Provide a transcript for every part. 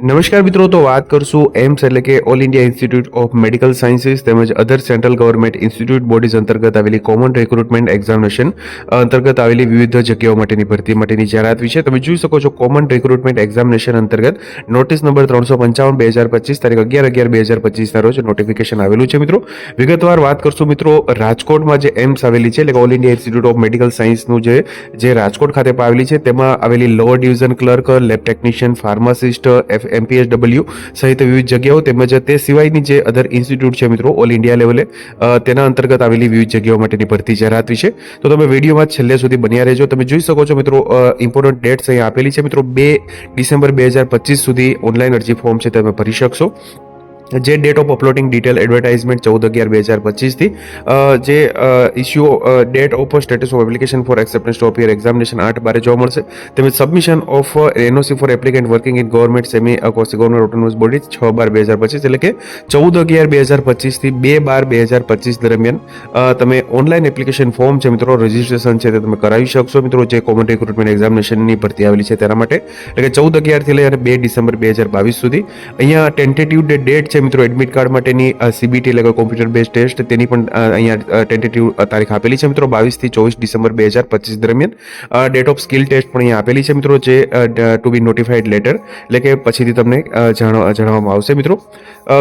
નમસ્કાર મિત્રો, તો વાત કરશું એમ્સ એટલે કે all India institute of medical sciences તેમજ other central government institute bodies અંતર્ગત આવેલી કોમન રિક્રુટમેન્ટ એક્ઝામિનેશન અંતર્ગત આવેલી વિવિધ જગ્યાઓ માટેની ભરતી માટેની જાહેરાત વિશે. તમે જોઈ શકો છો કોમન રિક્રુટમેન્ટ એક્ઝામિનેશન અંતર્ગત નોટિસ નંબર ત્રણસો પંચાવન બે હજાર પચીસ તારીખ અગિયાર અગિયાર બે હજાર પચીસના રોજ નોટિફિકેશન આવેલું છે મિત્રો. વિગતવાર વાત કરશું મિત્રો, રાજકોટમાં જે એમ્સ આવેલી છે, એટલે all India institute of medical સાયન્સનું જે જે રાજકોટ ખાતે આવેલી છે, તેમાં આવેલી lower division clerk lab technician pharmacist F MPSW સહિત વિવિધ જગ્યાઓ તેમજ તે સિવાયની જે અધર ઇન્સ્ટિટ્યૂટ છે મિત્રો ઓલ ઇન્ડિયા લેવલે તેના અંતર્ગત આવેલી વિવિધ જગ્યાઓ માટેની ભરતી જાહેરાત વિશે. તો તમે વિડીયોમાં છેલ્લે સુધી બન્યા રહેજો. તમે જોઈ શકો છો મિત્રો ઇમ્પોર્ટન્ટ ડેટ્સ અહીં આપેલી છે. મિત્રો, બે ડિસેમ્બર બે હજાર પચીસ સુધી ઓનલાઈન અરજી ફોર્મ છે તમે ભરી શકશો. જે date of uploading detail advertisement ચૌદ અગિયાર બે હજાર પચીસથી જે issue date of status of application for acceptance of year examination આઠ બારે જોવા મળશે. તેમજ submission of NOC for applicant working in government semi quasi government autonomous body છ બાર બે હજાર પચીસ, એટલે કે ચૌદ અગિયાર બે હજાર પચીસથી બે બાર બે હજાર પચીસ દરમિયાન તમે ઓનલાઈન એપ્લિકેશન ફોર્મ છે મિત્રો રજિસ્ટ્રેશન છે તે તમે કરાવી શકશો મિત્રો, જે કોમન રિક્રુટમેન્ટ એક્ઝામિનેશનની ભરતી આવેલી છે તેના માટે. એટલે કે ચૌદ અગિયારથી લઈ અને બે ડિસેમ્બર બે હજાર બાવીસ સુધી. અહીંયા ટેન્ટેટિવ ડેટ છે મિત્રો એડમિટ કાર્ડ માટેની સીબીટી એટલે કોમ્પ્યુટર બેઝ ટેસ્ટ તેની પણ અહીંયા ટેન્ટેટિવ તારીખ આપેલી છે મિત્રો બાવીસથી ચોવીસ ડિસેમ્બર બે હજાર પચીસ દરમિયાન. ડેટ ઓફ સ્કિલ ટેસ્ટ પણ અહીંયા આપેલી છે મિત્રો, જે ટુ બી નોટિફાઈડ લેટર એટલે કે પછીથી તમને જણાવવામાં આવશે મિત્રો.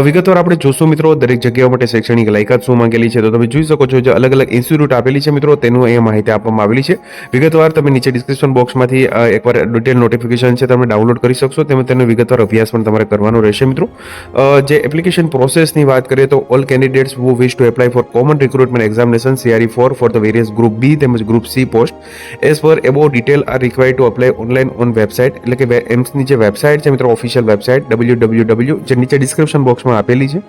વિગતવાર આપણે જોશું મિત્રો, દરેક જગ્યાઓ માટે શૈક્ષણિક લાયકાત શું માંગેલી છે, તો તમે જોઈ શકો છો, જે અલગ અલગ ઇન્સ્ટિટ્યૂટ આપેલી છે મિત્રો, તેનું અહીંયા માહિતી આપવામાં આવેલી છે. વિગતવાર તમે નીચે ડિસ્ક્રિપ્શન બોક્સમાંથી એકવાર ડિટેલ નોટિફિકેશન છે, તમે ડાઉનલોડ કરી શકશો, તેમજ તેનો વિગતવાર અભ્યાસ પણ તમારે કરવાનો રહેશે મિત્રો. જે એપ્લિકેશન પ્રોસેસની વાત કરીએ તો all candidates who wish to apply for common recruitment examination CRE for for the various group B તેમજ group C post as per above detail are require to apply online on website એટલે કે એમ્સની જે website છે મિત્રો official website W W W જે નીચે description બોક્સમાં આપેલી છે.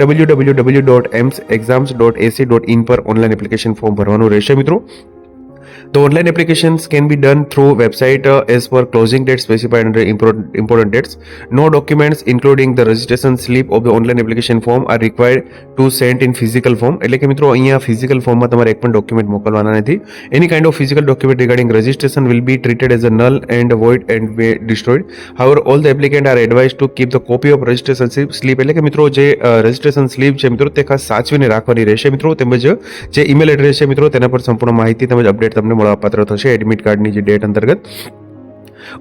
W W W dot AIIMS exams dot AC dot in પર ઓનલાઈન એપ્લિકેશન ફોર્મ ભરવાનું રહેશે મિત્રો. The online applications can be done through website uh, as per closing date specified under important, important dates. No documents including the registration slip of the online application form are required to send in physical form. એટલે કે મિત્રો અહીંયા physical ફોર્મમાં તમારે એક પણ document મોકલવાના નથી any kind of physical document regarding registration will be treated as a null and void and be destroyed. However, all the applicant are advised to keep the copy of registration slip slip એટલે કે મિત્રો જે registration slip છે મિત્રો તે ખાસ સાચવીને રાખવાની રહેશે મિત્રો તેમજ જે ઈમેલ એડ્રેસ છે મિત્રો તેના પર સંપૂર્ણ માહિતી તેમજ અપડેટ તમને મળવાપાત્ર થશે. એડમિટ કાર્ડની જે ડેટ અંતર્ગત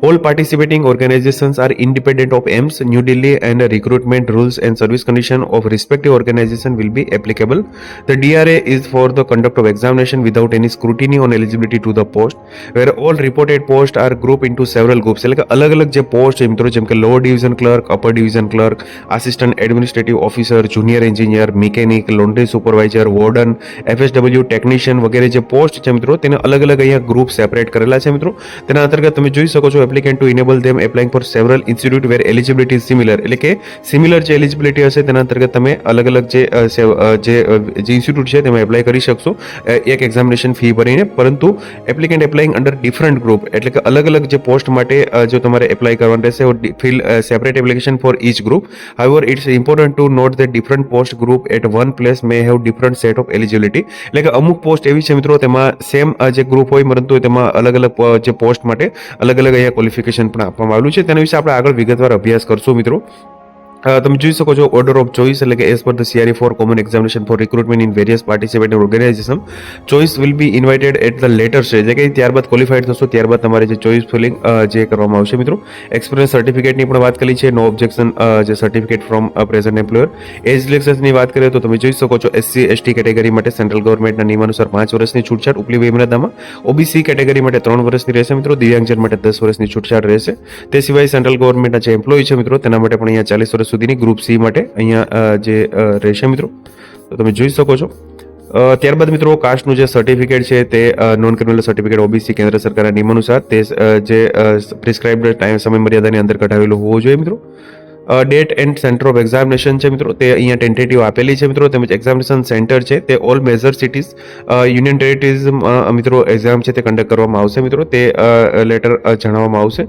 All participating organizations are independent of AIMS, New Delhi, and recruitment rules and service condition of respective organization will be applicable. The DRA is for the conduct of examination without any scrutiny on eligibility to the post, where all reported posts are grouped into several groups. એટલે કે અલગ અલગ જે post છે મિત્રો જેમ કે lower division clerk upper division clerk assistant administrative officer junior engineer mechanic laundry supervisor warden FSW technician વગેરે જે પોસ્ટ છે મિત્રો તેને અલગ અલગ અહીંયા ગ્રુપ સેપરેટ કરેલા છે મિત્રો તેના અંતર્ગત તમે જોઈ શકો છો applicant to enable them applying for several institute where eligibility is similar એટલે કે સિમિલર જે એલિજિબિલિટી હશે તેના અંતર્ગત તમે અલગ અલગ જે અ, સેવ- અ, જે અ, જે ઇન્સ્ટિટ્યૂટ છે તેમાં એપ્લાય કરી શકશો. અ, એક એક્ઝામિનેશન ફી ભરીને પરંતુ applicant applying under different group એટલે કે અલગ અલગ જે પોસ્ટ માટે અ, જો તમારે એપ્લાય કરવાનું રહેશે fill separate application for each group however it's important to note the different post group at one place may have different set of eligibility એટલે કે અમુક પોસ્ટ એવી છે મિત્રો તેમાં સેમ જે ગ્રુપ હોય પરંતુ તેમાં અલગ અલગ પ- જે પોસ્ટ માટે અલગ અલગ અહીંયા ક્વોલિફિકેશન પણ આપવામાં આવેલું છે. તેના વિશે આપણે આગળ વિગતવાર અભ્યાસ કરશું મિત્રો. તમે જોઈ શકો છો ઓર્ડર ઓફ ચોઇસ એટલે કે as per the CRE for common examination for recruitment in various participating organisation choice will be invited at the later stage એટલે કે ત્યારબાદ ક્વોલિફાઈડ થશો, ત્યારબાદ તમારે જે ચોઇસ ફિલિંગ જે કરવામાં આવશે મિત્રો. એક્સપિરિયન્સ સર્ટિફિકેટની પણ વાત કરી છે નો ઓબ્જેક્શન જે certificate from present employer age લેક્સની વાત કરીએ તો તમે જોઈ શકો છો એસસી એસટી કેટેગરી માટે સેન્ટ્રલ ગવર્મેન્ટના નિયમાનુસાર પાંચ વર્ષની છૂટછાટ ઉપલી વયમર્યાદામાં ઓબીસી કેટેગરી માટે ત્રણ વર્ષની રહેશે મિત્રો, દિવ્યાંગજન માટે દસ વર્ષની છૂટછાટ રહેશે. તે સિવાય સેન્ટ્રલ ગવર્મેન્ટના જે એમ્પ્લોય છે મિત્રો, તેના માટે પણ અહીંયા ચાલીસ વર્ષ સુધીની ગ્રુપ સી માટે અહીંયા જે રહેશે મિત્રો. તો તમે જોઈ શકો છો. ત્યારબાદ મિત્રો કાસ્ટનું જે સર્ટિફિકેટ છે તે નોન ક્રિમિનલ સર્ટિફિકેટ ઓબીસી કેન્દ્ર સરકારના નિયમ અનુસાર તે જે પ્રિસ્ક્રાઇબ્ડ ટાઈમ સમય મર્યાદાની અંદર કઢાવેલું હોવું જોઈએ મિત્રો. Date and centre of examination છે મિત્રો. તે અહીંયા ટેન્ટેટિવ આપેલી છે મિત્રો. તેમજ એક્ઝામિનેશન સેન્ટર છે. તે all major cities union territories મિત્રો એક્ઝામ છે તે કન્ડક્ટ કરવામાં આવશે મિત્રો. તે લેટર જણાવવામાં આવશે.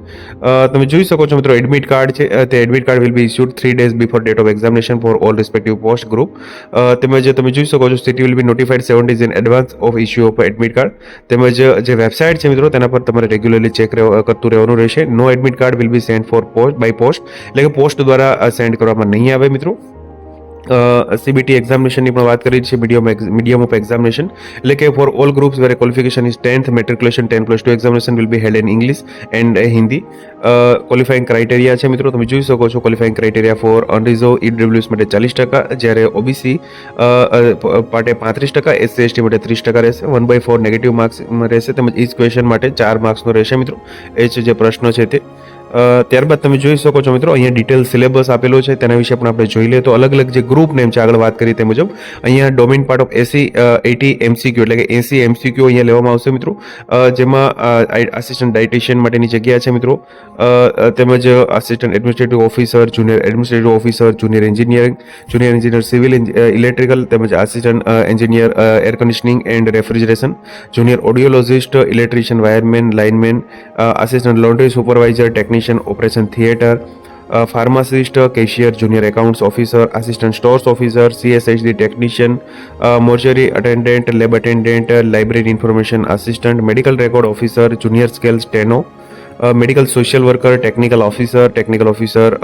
તમે જોઈ શકો છો મિત્રો એડમિટ કાર્ડ છે. તે admit card will be issued three days before date of examination for all respective post group તેમજ તમે જોઈ શકો છો city will be notified seven days in advance of issue of admit card તેમજ જે website છે મિત્રો, તેના પર તમારે રેગ્યુલરલી ચેક કરતું રહેવાનું રહેશે. No admit card will be send for post by post એટલે કે પોસ્ટ દ્વારા સેન્ડ કરવામાં નહીં આવે મિત્રો. સીબીટી એક્ઝામિનેશનની પણ વાત કરી છે મીડિયમ મીડિયમ ઓફ એક્ઝામિનેશન એટલે કે for all groups where qualification is tenth matriculation ten plus two examination will be held in English and Hindi qualifying criteria છે મિત્રો તમે જોઈ શકો છો qualifying criteria for unreserve EWS માટે ચાલીસ ટકા જ્યારે ઓબીસી માટે પાંત્રીસ ટકા એસસી એસટી માટે ત્રીસ ટકા રહેશે. One by four negative marks રહેશે તેમજ ઇચ ક્વેશ્ચન માટે ચાર માર્ક્સનો રહેશે મિત્રો. એ છે જે પ્રશ્ન છે તે. અ, ત્યારબાદ તમે જોઈ શકો છો મિત્રો, અહીંયા ડિટેલ સિલેબસ આપેલો છે, તેના વિશે પણ આપણે જોઈ લઈએ. તો અલગ અલગ જે ગ્રુપ નેમ છે, આગળ વાત કરી તે મુજબ, અહીંયા domain part of AC AT MCQ એટલે કે એસી એમસીક્યુ અહીંયા લેવામાં આવશે મિત્રો. જેમાં આસિસ્ટન્ટ ડાયટિશિયન માટેની જગ્યા છે મિત્રો. તેમજ assistant administrative officer junior administrative officer junior engineering junior engineer civil electrical તેમજ assistant engineer air conditioning and refrigeration junior audiologist electrician wireman lineman assistant laundry supervisor technician operation theatre pharmacist cashier junior accounts officer assistant stores officer CSHD technician mortuary attendant lab attendant library information assistant medical record officer junior scale steno medical social worker technical officer technical officer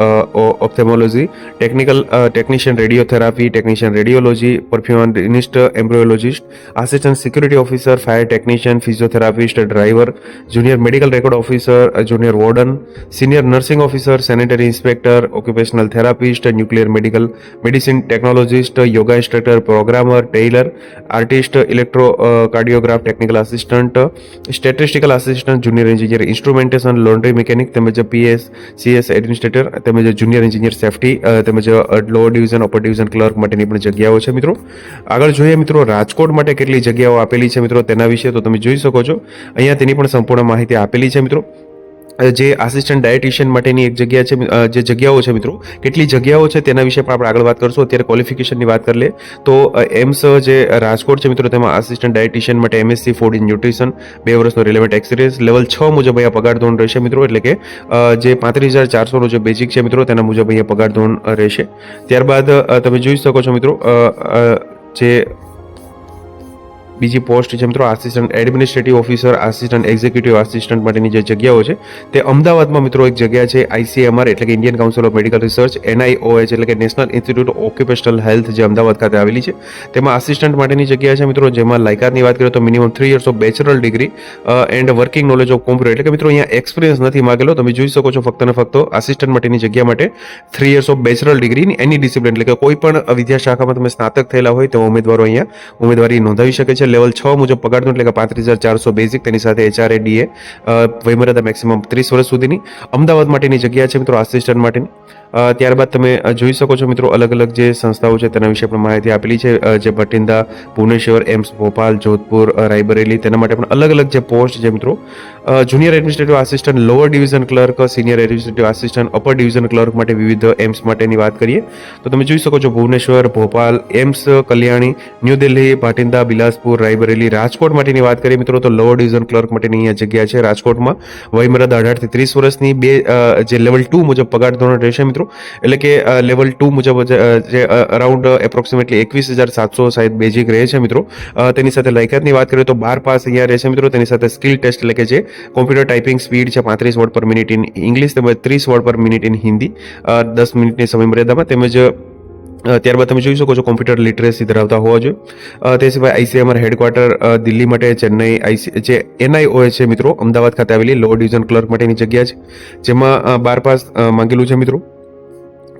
ophthalmology technical technician radiotherapy technician radiology perfusionist embryologist assistant security officer fire technician physiotherapist driver junior medical record officer junior warden senior nursing officer sanitary inspector occupational therapist nuclear medical medicine technologist yoga instructor programmer tailor artist electro cardiograph technical assistant statistical assistant junior engineer instrumentation laundry mechanic તેમજ PS CS administrator તેમજ junior engineer safety તેમજ low division upper division clerk માટેની પણ જગ્યાઓ છે મિત્રો. આગળ જોઈએ મિત્રો રાજકોટ માટે કેટલી જગ્યાઓ આપેલી છે મિત્રો તેના વિશે તો તમે જોઈ શકો છો. અહીંયા તેની પણ સંપૂર્ણ માહિતી આપેલી છે મિત્રો. જે આસિસ્ટન્ટ ડાયટિશિયન માટેની એક જગ્યા છે જે જગ્યાઓ છે મિત્રો, કેટલી જગ્યાઓ છે તેના વિશે પણ આપણે આગળ વાત કરશું. અત્યારે ક્વોલિફિકેશનની વાત કરી તો એમ્સ જે રાજકોટ છે મિત્રો, તેમાં આસિસ્ટન્ટ ડાયટિશિયન માટે એમએસસી ફૂડ ઇન ન્યુટ્રિશન બે વર્ષનો રિલેવન્ટ એક્સપિરિયન્સ લેવલ છ મુજબ અહીંયા પગાર ધોરણ રહેશે મિત્રો, એટલે કે જે પાંત્રીસ હજાર ચારસોનો જે બેઝિક છે મિત્રો, તેના મુજબ અહીંયા પગાર ધોરણ રહેશે. ત્યારબાદ તમે જોઈ શકો છો મિત્રો જે બીજી પોસ્ટ છે મિત્રો assistant administrative officer assistant executive assistant માટેની જે જગ્યાઓ છે, તે અમદાવાદમાં મિત્રો એક જગ્યા છે આઈસીએમઆર એટલે કે Indian council of medical research NIOH એટલે કે નેશનલ ઇન્સ્ટિટ્યૂટ ઓક્યુપેશનલ હેલ્થ જે અમદાવાદ ખાતે આવેલી છે. તેમાં આસિસ્ટન્ટ માટેની જગ્યા છે મિત્રો, જેમાં લાયકાતની વાત કરીએ તો minimum three years of bachelor degree and working knowledge of computer એટલે કે મિત્રો અહીંયા એક્સપિરિયન્સ નથી માગેલો. તમે જોઈ શકો છો ફક્ત ને ફક્ત આસિસ્ટન્ટ માટેની જગ્યા માટે three years of bachelor degree any discipline એટલે કે કોઈ પણ વિદ્યા શાખામાં તમે સ્નાતક થયેલા હોય તો ઉમેદવારો અહીંયા ઉમેદવારી નોંધાવી શકે છે. લેવલ છ મુજબ પગારનું, એટલે કે પાંત્રીસ હજાર ચારસો બેઝિક તેની સાથે એચઆરએ ડીએ વયમર્યાદા મેક્સિમમ ત્રીસ વર્ષ સુધીની અમદાવાદ માટેની જગ્યા છે મિત્રો આસિસ્ટન્ટ માટેની. ત્યારબાદ તમે જોઈ શકો છો મિત્રો અલગ અલગ જે સંસ્થાઓ છે તેના વિશે પણ માહિતી આપેલી છે. જે ભટિંદા ભુવનેશ્વર, એમ્સ, ભોપાલ, જોધપુર રાયબરેલી તેના માટે પણ અલગ અલગ જે પોસ્ટ છે મિત્રો. Junior administrative assistant, lower division clerk, senior administrative assistant, upper division clerk માટે વિવિધ એમ્સ માટેની વાત કરીએ. તો તમે જોઈ શકો છો ભુવનેશ્વર, ભોપાલ, એમ્સ, કલ્યાણી, ન્યૂ દિલ્હી ભાટિંદા બિલાસપુર, રાયબરેલી, રાજકોટ માટેની વાત કરીએ મિત્રો તો લોઅર ડિવિઝન ક્લર્ક માટેની અહીંયા જગ્યા છે રાજકોટમાં. વયમર્યાદા અઢારથી ત્રીસ વર્ષની બે જે લેવલ ટુ મુજબ પગાર ધોરણ રહેશે મિત્રો. એટલે કે લેવલ ટુ મુજબ જે, અરાઉન્ડ એપ્રોક્સિમેટલી એકવીસ હજાર સાતસો સાહેબ બેઝિક રહે છે મિત્રો. તેની સાથે લાયકાતની વાત કરીએ તો બાર પાસ અહીંયા રહેશે મિત્રો. તેની સાથે સ્કિલ ટેસ્ટ એટલે કે જે કોમ્પ્યુટર ટાઈપિંગ સ્પીડ છે પાંત્રીસ વર્ડ પર મિનિટ ઇન ઇંગ્લિશ તેમજ ત્રીસ વર્ડ પર મિનિટ ઇન હિન્દી દસ મિનિટની સમય મર્યાદામાં તેમજ ત્યારબાદ તમે જોઈ શકો છો કોમ્પ્યુટર લિટરેસી ધરાવતા હોવા જોઈએ. તે સિવાય આઈસીએમઆર હેડક્વાર્ટર દિલ્હી માટે ચેન્નઈ આઈસી જે એનઆઈઓએ છે મિત્રો. અમદાવાદ ખાતે આવેલી લો ડિવિઝન ક્લર્ક માટેની જગ્યા છે. જેમાં બાર પાસ માંગેલું છે મિત્રો.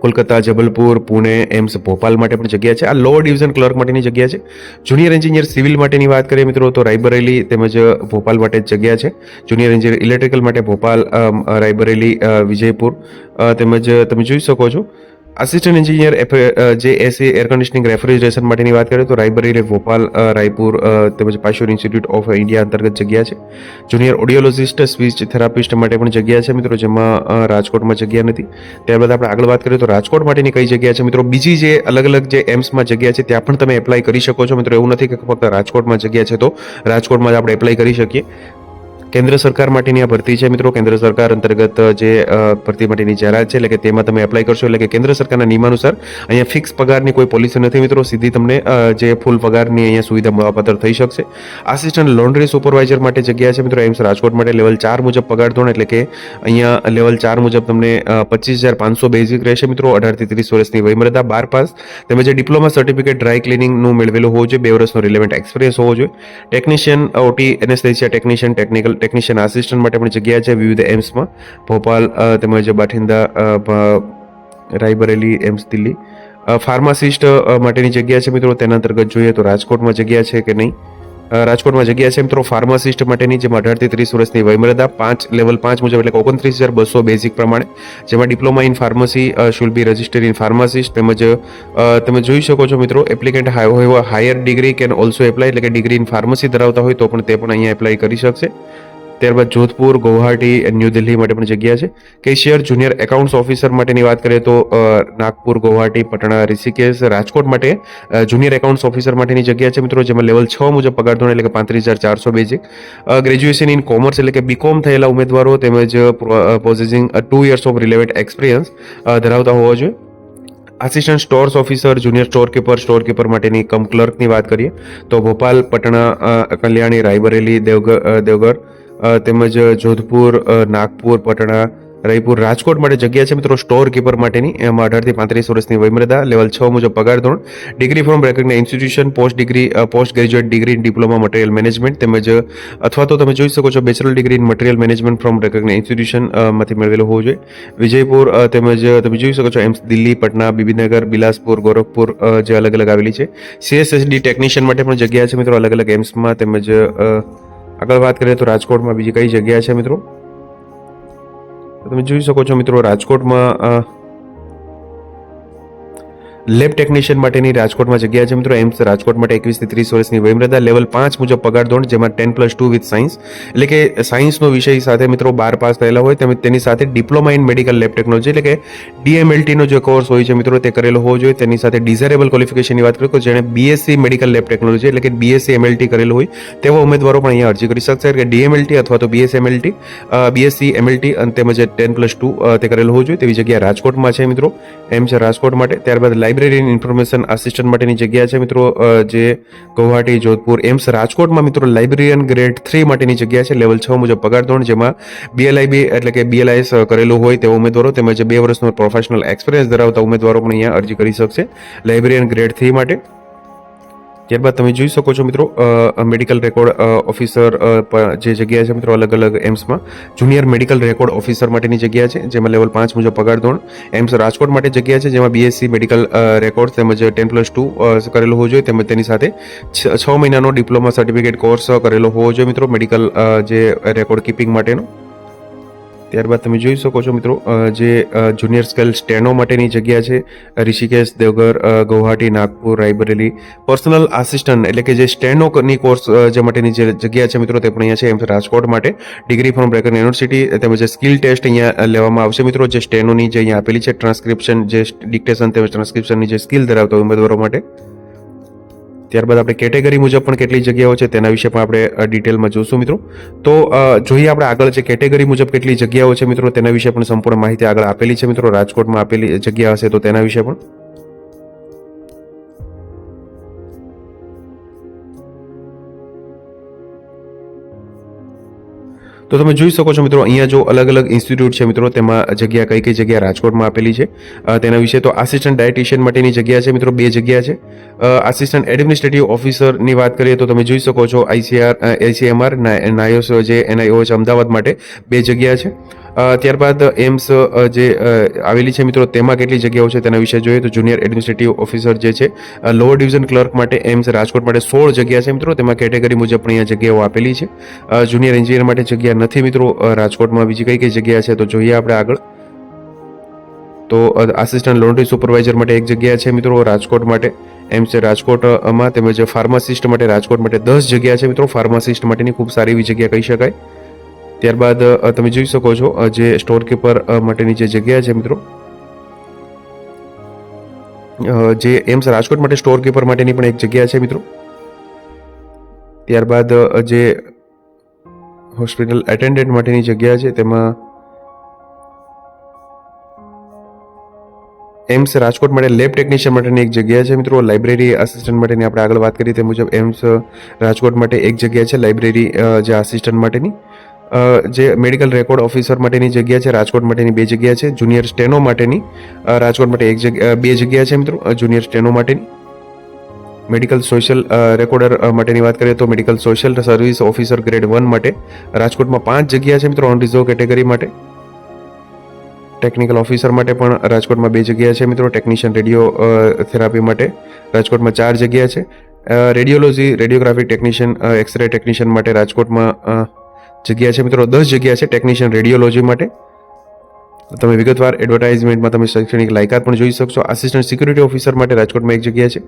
કોલકાતા, જબલપુર, પુણે, એમ્સ, ભોપાલ માટે પણ જગ્યા છે. આ લો ડિવિઝન ક્લર્ક માટેની જગ્યા છે. જુનિયર એન્જિનિયર સિવિલ માટેની વાત કરીએ મિત્રો, તો રાયબરેલી તેમજ ભોપાલ માટે જગ્યા છે. જુનિયર એન્જિનિયર ઇલેક્ટ્રિકલ માટે ભોપાલ રાયબરેલી વિજયપુર તેમજ તમે જોઈ શકો છો આસિસ્ટન્ટ એન્જિનિયર જે એસી એર કન્ડિશનિંગ રેફ્રિજરેશન માટેની વાત કરીએ તો રાયબરેલી ભોપાલ રાયપુર તેમજ પાશુર ઇન્સ્ટિટ્યૂટ ઓફ ઇન્ડિયા અંતર્ગત જગ્યા છે. જુનિયર ઓડિયોલોજિસ્ટ સ્પીચ થેરાપિસ્ટ માટે પણ જગ્યા છે મિત્રો, જેમાં રાજકોટમાં જગ્યા નથી. ત્યારબાદ આપણે આગળ વાત કરીએ તો રાજકોટ માટેની કઈ જગ્યા છે મિત્રો? બીજી જે અલગ અલગ જે એમ્સમાં જગ્યા છે, ત્યાં પણ તમે એપ્લાય કરી શકો છો. મિત્રો, એવું નથી કે ફક્ત રાજકોટમાં જગ્યા છે તો, રાજકોટમાં જ આપણે એપ્લાય કરી શકીએ. કેન્દ્ર સરકાર માટેની આ ભરતી છે મિત્રો. કેન્દ્ર સરકાર અંતર્ગત જે ભરતી માટેની જાહેરાત છે, એટલે કે તેમાં તમે એપ્લાય કરશો, એટલે કે કેન્દ્ર સરકારના નિયમાનુસાર અહીંયા ફિક્સ પગારની કોઈ પોલિસી નથી મિત્રો. સીધી તમને જે ફૂલ પગારની અહીંયા સુવિધા મળવાપાત્ર થઈ શકશે. આસિસ્ટન્ટ લોન્ડ્રી સુપરવાઇઝર માટે જગ્યા છે મિત્રો. એમ્સ રાજકોટ માટે લેવલ ચાર મુજબ પગાર ધોરણ, એટલે કે અહીંયા લેવલ ચાર મુજબ તમને પચીસ હજાર પાંચસો બેઝિક રહેશે મિત્રો. અઢારથી ત્રીસ વર્ષની વયમર્યાદા, બાર પાસ. તેમજ ડિપ્લોમા સર્ટિફિકેટ ડ્રાય ક્લિનિંગનું મેળવેલું હોવું જોઈએ, બે વર્ષનો રિલેવન્ટ એક્સપિરિયન્સ હોવો જોઈએ. Technician OT anaesthesia technician technical technician assistant માટે પણ જગ્યા છે વિવિધ એમ્સમાં ભોપાલ તેમજ બાઠિંદા રાયબરેલી, એમ્સ, દિલ્હી. ફાર્માસિસ્ટ માટેની જગ્યા છે મિત્રો. તેના અંતર્ગત જોઈએ તો રાજકોટમાં જગ્યા છે કે નહીં? રાજકોટમાં જગ્યા છે મિત્રો ફાર્માસિસ્ટ માટેની, જેમાં અઢારથી ત્રીસ વર્ષની વયમર્યાદા, પાંચ લેવલ પાંચ મુજબ એટલે ઓગણત્રીસ હજાર બસો બેઝિક પ્રમાણે. જેમાં diploma in pharmacy should be register in pharmacist તેમજ તમે જોઈ શકો છો મિત્રો applicant higher degree can also apply એટલે કે ડિગ્રી ઇન ફાર્મસી ધરાવતા હોય તો પણ તે પણ અહીંયા એપ્લાય કરી શકશે. ત્યારબાદ જોધપુર ગુવાહાટી ન્યૂ દિલ્હી માટે પણ જગ્યા છે. કેશિયર જુનિયર એકાઉન્ટ્સ ઓફિસર માટેની વાત કરીએ તો નાગપુર ગુવાહાટી પટણા, ઋષિકેશ, રાજકોટ માટે જુનિયર એકાઉન્ટ્સ ઓફિસર માટેની જગ્યા છે મિત્રો, જેમાં લેવલ છ મુજબ પગાર ધોરણ એટલે કે પાંત્રીસ હજાર ચારસો બેઝિક ગ્રેજ્યુએશન ઇન કોમર્સ એટલે કે બીકોમ થયેલા ઉમેદવારો તેમજ possessing two years of relevant experience ધરાવતા હોવા જોઈએ. Assistant stores officer junior store keeper store keeper માટેની કમ ક્લર્કની વાત કરીએ તો, ભોપાલ, પટણા કલ્યાણી, રાયબરેલી દેવગર દેવગઢ તેમજ જોધપુર નાગપુર પટણા રાયપુર રાજકોટ માટે જગ્યા છે મિત્રો સ્ટોર કીપર માટેની. એમાં અઢારથી પાંત્રીસ વર્ષની વયમર્યાદા લેવલ છ મુજબ પગાર ધોરણ degree from recognise institution post degree post graduate degree in diploma material management તેમજ અથવા તો તમે જોઈ શકો છો bachelor degree in material management from recognise institution uh, માંથી મેળવેલું હોવું જોઈએ. વિજયપુર તેમજ તમે જોઈ શકો છો એમ્સ દિલ્હી પટના બીબીનગર બિલાસપુર ગોરખપુર જે અલગ અલગ આવેલી છે. સીએસએસડી ટેકનિશિયન માટે પણ જગ્યા છે મિત્રો અલગ અલગ એમ્સમાં તેમજ આગળ વાત કરીએ તો રાજકોટમાં બીજી કઈ જગ્યા છે મિત્રો? તમે જોઈ શકો છો મિત્રો, રાજકોટમાં લેબ ટેકનિશિયન માટેની રાજકોટમાં જગ્યા છે મિત્રો. એમ્સ રાજકોટ માટે એકવીસથી ત્રીસ વર્ષની વયમર્યાદા લેવલ પાંચ મુજબ પગાર ધોરણ, જેમાં ten plus two with science એટલે કે સાયન્સનો વિષય સાથે મિત્રો બાર પાસ થયેલા હોય તેમજ તેની સાથે diploma in medical lab technology એટલે કે ડીએમએલટીનો જે કોર્સ હોય છે મિત્રો, તે કરેલો હોવો જોઈએ. તેની સાથે ડિઝાયરેબલ ક્વોલિફિકેશનની વાત કરીએ તો જેણે બીએસસી મેડિકલ લેબ ટેકનોલોજી એટલે કે બીએસસી એમએલટી કરેલું હોય, તેવા ઉમેદવારો પણ અહીંયા અરજી કરી શકશે. કે ડીએમએલટી અથવા તો બીએસ એમએલટી બીએસસી એમએલટી અને તેમજ ટેન પ્લસ ટુ તે કરેલું હોવું જોઈએ. તેવી જગ્યા રાજકોટમાં છે મિત્રો. એમ છે રાજકોટ માટે. ત્યારબાદ લાઇબ્રેરી ઇન્ફોર્મેશન આસિસ્ટન્ટ માટેની જગ્યા છે મિત્રો જે ગુવાહાટી, જોધપુર, એમ્સ, રાજકોટમાં મિત્રો લાઇબ્રેરિયન ગ્રેડ થ્રી માટેની જગ્યા છે લેવલ છ મુજબ પગાર ધોરણ, જેમાં બીએલઆઈબી એટલે કે બીએલઆઈએસ કરેલું હોય તેવા ઉમેદવારો તેમજ બે વર્ષનો પ્રોફેશનલ એક્સપિરિયન્સ ધરાવતા ઉમેદવારો પણ અહીંયા અરજી કરી શકશે લાઇબ્રેરિયન ગ્રેડ થ્રી માટે. ત્યારબાદ તમે જોઈ શકો છો મિત્રો મેડિકલ રેકોર્ડ ઓફિસર જે જગ્યા છે મિત્રો અલગ અલગ એમ્સમાં જુનિયર મેડિકલ રેકોર્ડ ઓફિસર માટેની જગ્યા છે, જેમાં લેવલ પાંચ મુજબ પગાર ધોરણ, એમ્સ રાજકોટ માટે જગ્યા છે, જેમાં બીએસસી મેડિકલ રેકોર્ડ તેમજ ટેન પ્લસ ટુ કરેલો હોવો જોઈએ, તેમજ તેની સાથે છ મહિનાનો ડિપ્લોમા સર્ટિફિકેટ કોર્સ કરેલો હોવો જોઈએ મિત્રો મેડિકલ જે રેકોર્ડ કીપિંગ માટેનો. ત્યારબાદ તમે જોઈ શકો છો મિત્રો જે જુનિયર સ્કેલ સ્ટેનો માટેની જગ્યા છે. ઋષિકેશ દેવગર ગુવાહાટી, નાગપુર, રાયબરેલી. પર્સનલ આસિસ્ટન્ટ એટલે કે જે સ્ટેનોની કોર્સ જે માટેની જે જગ્યા છે મિત્રો તે પણ અહીંયા છે. એમ રાજકોટ માટે. ડિગ્રી ફ્રોમ બ્રેકર યુનિવર્સિટી તેમજ સ્કિલ ટેસ્ટ અહીંયા લેવામાં આવશે મિત્રો. જે સ્ટેનોની જે અહીંયા આપેલી છે ટ્રાન્સક્રિપ્શન જે ડિક્ટેશન તેમજ ટ્રાન્સક્રિપ્શનની જે સ્કિલ ધરાવતા ઉમેદવારો માટે. ત્યારબાદ આપણે કેટેગરી મુજબ પણ કેટલી જગ્યાઓ છે તેના વિશે પણ આપણે ડિટેલમાં જોશું મિત્રો. તો જોઈએ આપણે આગળ જે કેટેગરી મુજબ કેટલી જગ્યાઓ છે મિત્રો, તેના વિશે પણ સંપૂર્ણ માહિતી આગળ આપેલી છે મિત્રો. રાજકોટમાં આપેલી જગ્યા હશે તો તેના વિશે પણ. તો તમે જોઈ શકો છો મિત્રો, અહીંયા જો અલગ અલગ ઇન્સ્ટિટ્યૂટ છે મિત્રો, તેમાં જગ્યા કઈ કઈ જગ્યા રાજકોટમાં આપેલી છે. તેના વિશે તો આસિસ્ટન્ટ ડાયટિશિયન માટેની જગ્યા છે મિત્રો, બે જગ્યા છે. આસિસ્ટન્ટ એડમિનિસ્ટ્રેટિવ ઓફિસરની વાત કરીએ તો તમે જોઈ શકો છો આઈસીઆર એસીએમઆર નાયોસ જે એનઆઈઓ છે, અમદાવાદ માટે બે જગ્યા છે. ત્યારબાદ એમ્સ જે આવેલી છે મિત્રો, તેમાં કેટલી જગ્યાઓ છે તેના વિશે જોઈએ તો જુનિયર એડમિનિસ્ટ્રેટિવ ઓફિસર જે છે લોઅર ડિવિઝન ક્લર્ક માટે એમ્સ રાજકોટ માટે સોળ જગ્યા છે મિત્રો. તેમાં કેટેગરી મુજબ પણ અહીંયા જગ્યાઓ આપેલી છે. જુનિયર એન્જિનિયર માટે જગ્યા નથી મિત્રો રાજકોટમાં બીજી કઈ કઈ જગ્યા છે તો જોઈએ આપણે આગળ. તો આસિસ્ટન્ટ લોન્ડ્રી સુપરવાઇઝર માટે એક જગ્યા છે મિત્રો, રાજકોટ માટે. એમ છે રાજકોટમાં તેમજ ફાર્માસિસ્ટ માટે રાજકોટ માટે દસ જગ્યા છે મિત્રો. ફાર્માસિસ્ટ માટેની ખૂબ સારી એવી જગ્યા કહી શકાય. ત્યારબાદ તમે જોઈ શકો છો જે સ્ટોર કીપર માટેની જે જગ્યા છે મિત્રો. જે એમ્સ રાજકોટ માટે સ્ટોર કીપર માટેની પણ એક જગ્યા છે મિત્રો. ત્યારબાદ જે હોસ્પિટલ એટેન્ડન્ટ માટેની જગ્યા છે, તેમાં એમ્સ રાજકોટ માટે લેબ ટેકનિશિયન માટેની એક જગ્યા છે મિત્રો. લાઇબ્રેરી આસિસ્ટન્ટ માટેની આપણે આગળ વાત કરી તે મુજબ એમ્સ રાજકોટ માટે એક જગ્યા છે લાઇબ્રેરી જે આસિસ્ટન્ટ માટેની. જે મેડિકલ રેકોર્ડ ઓફિસર માટેની જગ્યા છે, રાજકોટ માટેની બે જગ્યા છે જુનિયર સ્ટેનો માટેની રાજકોટ માટે એક જગ્યા બે જગ્યા છે મિત્રો જુનિયર સ્ટેનો માટેની. મેડિકલ સોશિયલ રેકોર્ડર માટેની વાત કરીએ તો medical social service officer grade one માટે, રાજકોટમાં પાંચ જગ્યા છે મિત્રો ઓન રિઝર્વ કેટેગરી માટે. ટેકનિકલ ઓફિસર માટે પણ રાજકોટમાં બે જગ્યા છે મિત્રો ટેકનિશિયન રેડિયો થેરાપી માટે રાજકોટમાં ચાર જગ્યા છે. Radiology radiographic technician X-ray technician માટે રાજકોટમાં જગ્યા છે મિત્રો, દસ જગ્યા છે ટેકનિશિયન રેડિયોલોજી માટે. તમે વિગતવાર એડવર્ટાઇઝમેન્ટમાં તમે શૈક્ષણિક લાયકાત પણ જોઈ શકશો. આસિસ્ટન્ટ સિક્યુરિટી ઓફિસર માટે રાજકોટમાં એક જગ્યા છે.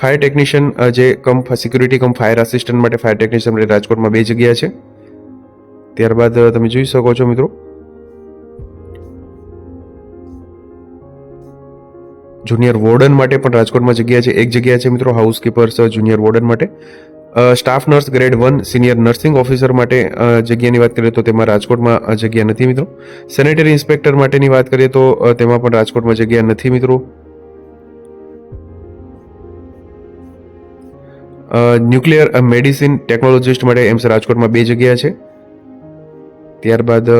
ફાયર ટેકનિશિયન જે cum security cum fire assistant માટે ફાયર ટેકનિશિયન માટે રાજકોટમાં બે જગ્યા છે. ત્યારબાદ તમે જોઈ શકો છો મિત્રો. જુનિયર વોર્ડન માટે પણ રાજકોટમાં જગ્યા છે. એક જગ્યા છે મિત્રો હાઉસકીપર્સ જુનિયર વોર્ડન માટે. Staff nurse grade one senior nursing officer માટે જગ્યાની વાત કરીએ તો તેમાં રાજકોટમાં જગ્યા નથી મિત્રો. સેનેટરી ઇન્સ્પેક્ટર માટેની વાત કરીએ તો તેમાં પણ રાજકોટમાં જગ્યા નથી મિત્રો. ન્યુક્લિયર મેડિસિન ટેકનોલોજીસ્ટ માટે એમ્સ રાજકોટમાં બે જગ્યા છે. ત્યારબાદ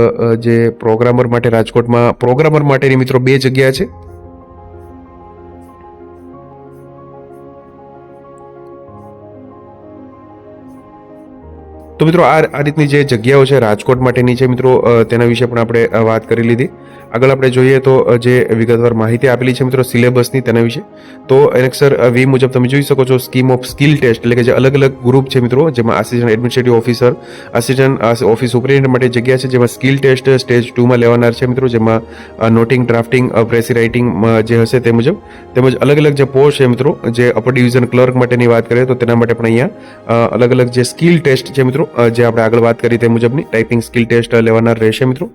જે પ્રોગ્રામર માટે રાજકોટમાં, પ્રોગ્રામર માટેની મિત્રો બે જગ્યા છે. તો મિત્રો આ રીતની જે જગ્યાઓ છે, રાજકોટ માટેની છે મિત્રો તેના વિશે પણ આપણે વાત કરી લીધી. આગળ આપણે જોઈએ તો જે વિગતવાર માહિતી આપેલી છે મિત્રો સિલેબસની તેના વિશે, તો એનેક્સર વી મુજબ તમે જોઈ શકો છો સ્કીમ ઓફ સ્કિલ ટેસ્ટ, એટલે કે જે અલગ અલગ ગ્રુપ છે મિત્રો, જેમાં assistant administrative officer, assistant office superintendent માટે જગ્યા છે, જેમાં સ્કિલ ટેસ્ટ સ્ટેજ ટુમાં લેવાનાર છે મિત્રો, જેમાં નોટિંગ, ડ્રાફ્ટિંગ પ્રેસી રાઇટિંગ જે હશે તે મુજબ, તેમજ અલગ અલગ જે પોસ્ટ છે મિત્રો, જે અપર ડિવિઝન ક્લર્ક માટેની વાત કરીએ તો તેના માટે પણ અહીંયા અલગ અલગ જે સ્કિલ ટેસ્ટ છે મિત્રો જે આપણે આગળ વાત કરી તે મુજબની, ટાઈપિંગ સ્કિલ ટેસ્ટ લેવાનાર રહેશે મિત્રો.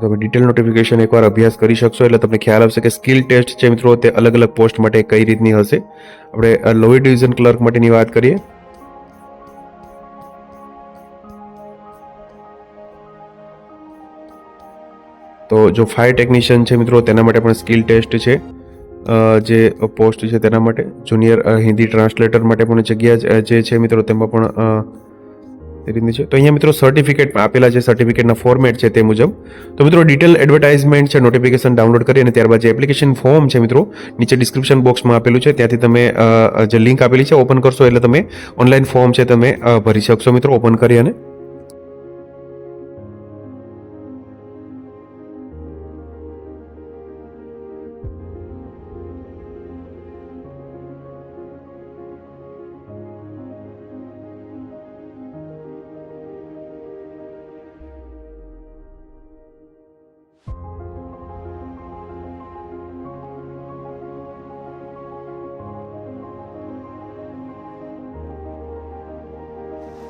તમે ડિટેલ નોટિફિકેશન એકવાર અભ્યાસ કરી શકશો. એટલે તમને ખ્યાલ આવશે કે સ્કિલ ટેસ્ટ છે મિત્રો, તે અલગ અલગ પોસ્ટ માટે કઈ રીતની હશે. આપણે લોઅર ડિવિઝન ક્લર્ક માટેની વાત કરીએ. તો જો ફાયર ટેકનિશિયન છે મિત્રો, તેના માટે પણ સ્કિલ ટેસ્ટ છે. જે પોસ્ટ છે તેના માટે. જુનિયર હિન્દી ટ્રાન્સલેટર માટે પણ જગ્યા જે છે મિત્રો, તેમાં પણ એ રીતની છે. તો અહીંયા મિત્રો સર્ટિફિકેટ આપેલા છે. સર્ટિફિકેટના ફોર્મેટ છે તે મુજબ. તો મિત્રો ડિટેલ એડવર્ટાઇઝમેન્ટ છે નોટિફિકેશન ડાઉનલોડ કરી અને ત્યારબાદ જે એપ્લિકેશન ફોર્મ છે મિત્રો, નીચે ડિસ્ક્રિપ્શન બોક્સમાં આપેલું છે. ત્યાંથી તમે જે લિંક આપેલી છે ઓપન કરશો એટલે તમે ઓનલાઈન ફોર્મ છે તમે ભરી શકશો મિત્રો ઓપન કરી અને